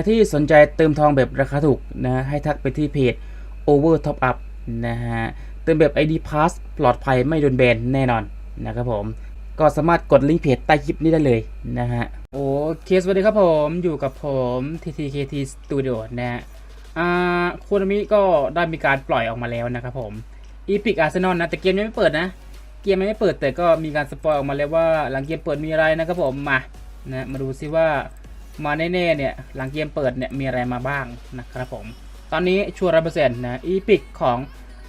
รที่สนใจเติมทองแบบราคาถูกนะ ให้ทักไปที่เพจ Over Top Up นะฮะ เติมแบบ ID Pass ปลอดภัยไม่โดนแบนแน่นอนนะครับผม ก็สามารถกดลิงก์เพจใต้คลิปนี้ได้เลยนะฮะ โอเคสวัสดีครับผม อยู่กับผม TTKT Studio นะฮะอ่าโคนามิก็ได้มีการปล่อยออกมาแล้วนะครับผม Epic Arsenal นะแต่เกมยังไม่เปิดนะ เกมยังไม่เปิดแต่ก็มีการสปอยออกมาแล้วว่าหลังเกมเปิดมีอะไรนะครับผม มานะมาดูซิว่า มาแน่ๆเนี่ย หลังเกมเปิดเนี่ย มีอะไรมาบ้างนะครับผม ตอนนี้ชัวร์ร้อยเปอร์เซ็นต์นะ Epic ของ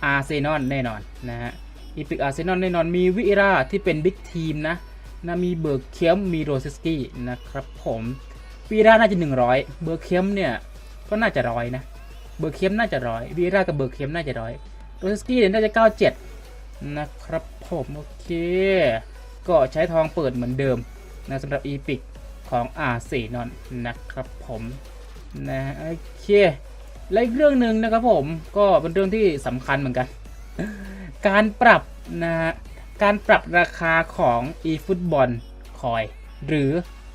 อาร์เซนอลแน่นอนนะฮะอีพิกอาร์เซนอลแน่นอนมีวิราที่เป็นบิ๊กทีมนะนะมีเบิร์กเคียมมีโรซิสกี้นะครับผมวิเอราน่าจะ 100 เบิร์เคียมเนี่ยก็น่าจะร้อยนะ เบิร์เคียมน่าจะร้อยวิเอรากับเบิร์เคียมน่าจะร้อยโรซิสกี้เนี่ยน่าจะ 97 นะครับผม โอเค ก็ใช้ทองเปิดเหมือนเดิมนะสำหรับอีพิก ของอาร์เซนอลนะครับผมนะโอเคและอีกเรื่องหนึ่งนะครับผมก็เป็นเรื่องที่สำคัญเหมือนกัน การปรับนะฮะการปรับราคาของ eFootball คอยหรือ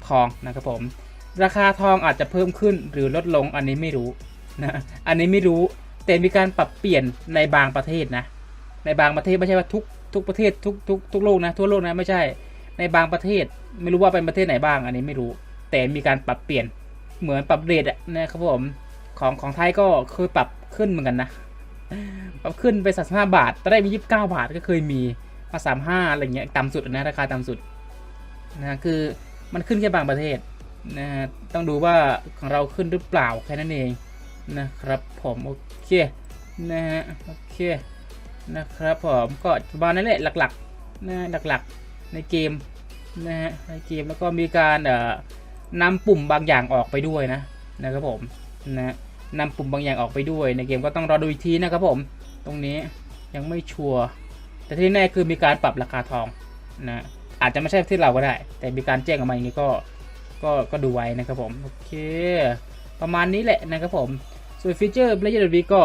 ทองนะครับผม ราคาทองอาจจะเพิ่มขึ้นหรือลดลงอันนี้ไม่รู้นะอันนี้ไม่รู้แต่มีการปรับเปลี่ยนในบางประเทศนะในบางประเทศไม่ใช่ว่าทุกทุกประเทศทุกทุกทุกโลกนะทั่วโลกนะไม่ใช่ ในบางประเทศไม่รู้ว่าเป็นประเทศไหนบ้างอันนี้ไม่รู้ แต่มีการปรับเปลี่ยนเหมือนปรับเรทอะนะครับผมของของไทยก็เคยปรับขึ้นเหมือนกันนะปรับขึ้นไปสามห้าบาทตอนแรกมียี่สิบเก้าบาทก็เคยมีมาสามห้าอะไรเงี้ยต่ำสุดนะราคาต่ำสุดนะคือมันขึ้นแค่บางประเทศนะฮะต้องดูว่าของเราขึ้นหรือเปล่าแค่นั้นเองนะครับผมโอเคนะฮะโอเคนะครับผมก็ประมาณนั้นแหละหลักๆนะหลักๆ ในเกมนะฮะในเกมแล้วก็มีการเอ่อนำปุ่มบางอย่างออกไปด้วยนะนะครับผมนะนำปุ่มบางอย่างออกไปด้วย ในเกมก็ต้องรอดูอีกทีนะครับผมตรงนี้ยังไม่ชัวร์แต่ที่แน่คือมีการปรับราคาทองนะอาจจะไม่ใช่ที่เราก็ได้ แต่มีการแจ้งออกมาอย่างนี้ก็ก็ก็ดูไว้นะครับผมโอเค ประมาณนี้แหละนะครับผมส่วนฟีเจอร์ Player of the Week ก็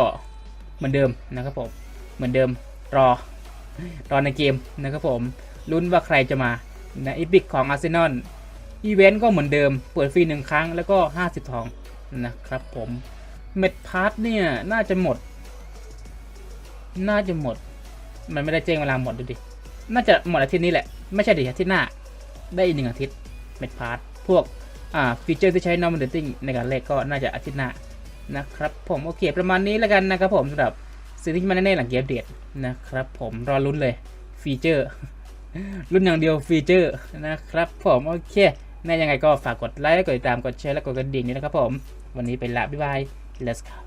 เหมือนเดิมนะครับผมเหมือนเดิมรอรอในเกมนะครับผม ลุ้นว่าใครจะมานะอีพิกของอาร์เซนอลอีเวนต์ก็เหมือนเดิม เปิดฟรีหนึ่งครั้งแล้วก็ 50 ทองนะครับผมเม็ดพาร์ทเนี่ยน่าจะหมด น่าจะหมด มันไม่ได้แจ้งเวลาหมดดูดิ น่าจะหมดอาทิตย์นี้แหละ ไม่ใช่ดิอาทิตย์หน้า ได้อีกหนึ่งอาทิตย์เม็ดพาร์ทพวกอ่าฟีเจอร์ที่ใช้ normal dating ในการเลขก็น่าจะอาทิตย์หน้านะครับผมโอเคประมาณนี้แล้วกันนะครับผมสำหรับสิ่งที่มาแน่ๆหลังเกมเดตนะครับผมรอลุ้นเลยฟีเจอร์ รุ่นอย่างเดียวฟีเจอร์นะครับผมโอเคแน่ยังไงก็ฝากกดไลค์กดติดตามกดแชร์และกดกระดิ่งด้วยนะครับผม วันนี้ไปละบ๊ายบาย let's go